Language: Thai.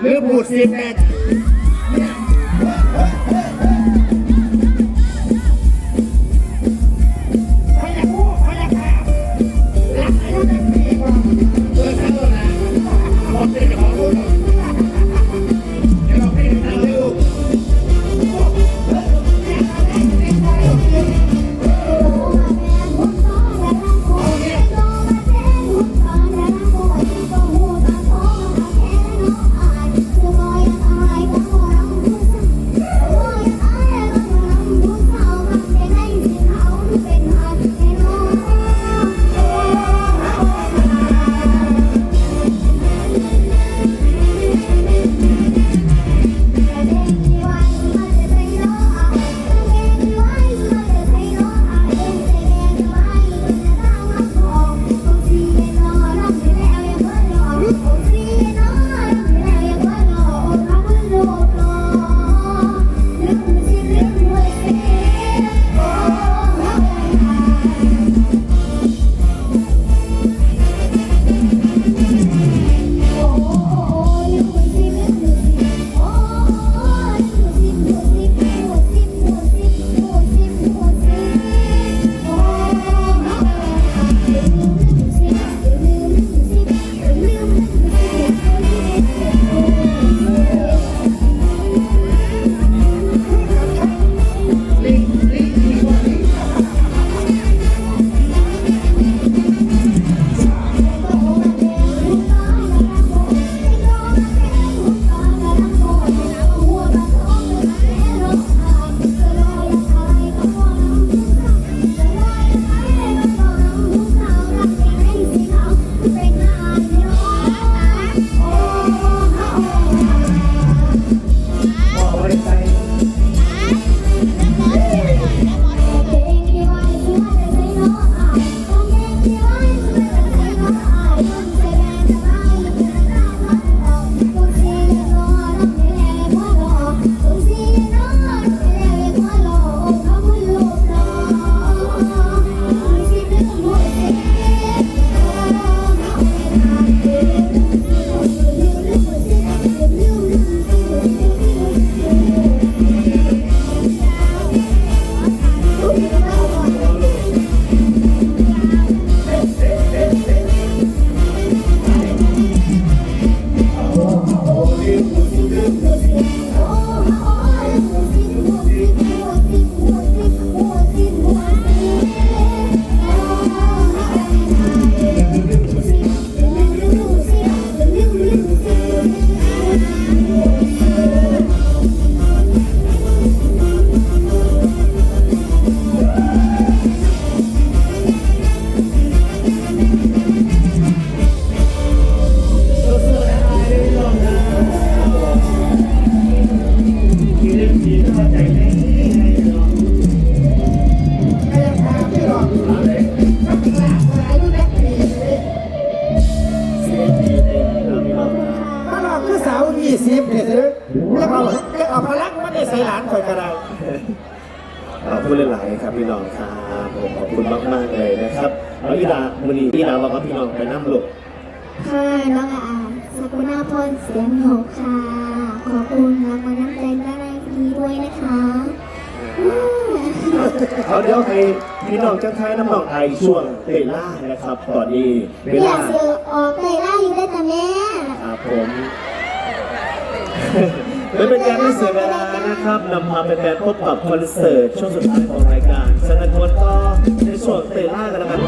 หรือบูดซิมแน่เขาอยากพูดเขาอยากถามรักอายุจังปีกว่าเออเท่านะผมเป็นของ ยี่สิบเนี่ยสิจะเอาจะเอาพลังมาได้ใส่หลานคอยกระไดขอบคุณหลายๆครับพี่น้องครับผมขอบคุณมากๆเลยนะครับแล้วพี่ดาวันนี้พี่ดาบอกว่าพี่น้องไปน้ำหลบค่ะน้องอาสกุณาพรเสียงหกค่ะ ขอบคุณรางวัลน้ำใจด้านในดีด้วยนะคะเอาเดี๋ยวให้พี่น้องจะทายน้ำหนองไอช่วงเตล่านะครับ ตอนนี้เวอยาลากซื้อออกไปล่าอยู่ได้แต่แม่ครับผม ไม่เป็นการไม่เสียเวลานะครับนำพาแฟนๆพบกับคอนเสิร์ตช่วงสุดท้ายของรายการสนันทวนก็ในช่วงเตล่ากันแล้วกัน